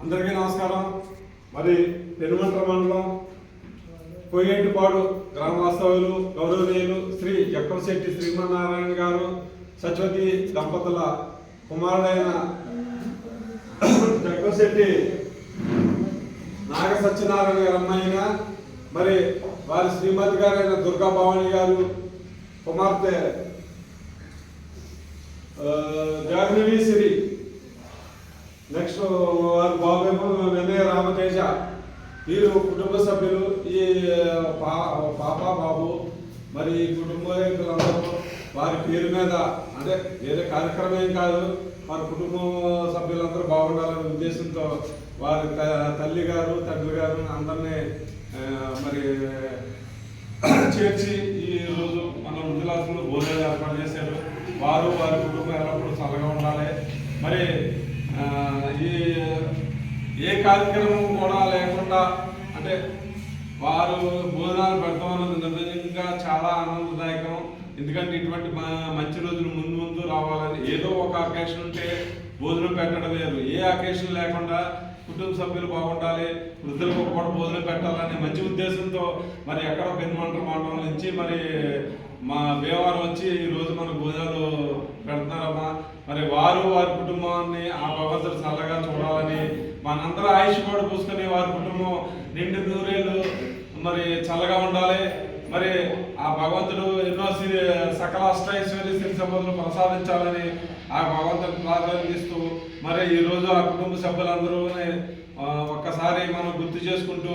అందరికీ నమస్కారం. మరి పెనుమంట్ర మండలం కొయ్యేటిపాడు గ్రామవాస్తవులు గౌరవనీయులు శ్రీ జక్కలశెట్టి శ్రీమన్నారాయణ గారు సత్యవతి దంపతుల కుమారుడైన జక్కలశెట్టి నాగ సత్యనారాయణ గారు అమ్మాయిన మరి వారి శ్రీమతి గారైన దుర్గా భవాని గారు కుమార్తె ఆ, సిరి నెక్స్ట్ వారి బాబేమో వినయ రామతేజ వీరు కుటుంబ సభ్యులు ఈ పా పాప బాబు మరి ఈ కుటుంబీకులందరూ వారి పేరు మీద అంటే వేరే కార్యక్రమం ఏం కాదు వారి కుటుంబ సభ్యులందరూ బాగుండాలనే ఉద్దేశంతో వారి తల్లి గారు తండ్రి గారు అందరినీ మరి చేర్చి ఈ రోజు మన వృద్ధులాసులు భోజనాలు ఏర్పాటు చేశారు. వారు వారి కుటుంబం ఎల్లప్పుడూ చల్లగా ఉండాలి. మరి ఈ ఏ కార్యక్రమం కూడా లేకుండా అంటే వారు భోజనాలు పెడతాం అన్నది నిజంగా చాలా ఆనందదాయకం. ఎందుకంటే ఇటువంటి మంచి రోజులు ముందు ముందు రావాలని ఏదో ఒక అకేషన్ ఉంటే భోజనం పెట్టడం లేదు ఏ అకేషన్ లేకుండా కుటుంబ సభ్యులు బాగుండాలి వృద్ధులకు కూడా భోజనం పెట్టాలనే మంచి ఉద్దేశంతో మరి ఎక్కడో పెనుమంటల మండలం నుంచి మరి మా భీమవరం వచ్చి ఈ రోజు మన భోజనాలు మరి వారు వారి కుటుంబాన్ని ఆ భగవంతుడు చల్లగా చూడాలని మనందరూ ఆయుష్ కూడా పూసుకుని వారి కుటుంబం నిండు నూరేళ్ళు మరి చల్లగా ఉండాలి. మరి ఆ భగవంతుడు ఎన్నో సిరి సకల అష్టైశ్వర్య శ్రీ సంపదలు ప్రసాదించాలని ఆ భగవంతుని ప్రాధాన్యస్తూ మరి ఈరోజు ఆ కుటుంబ సభ్యులందరూ ఒక్కసారి మనం గుర్తు చేసుకుంటూ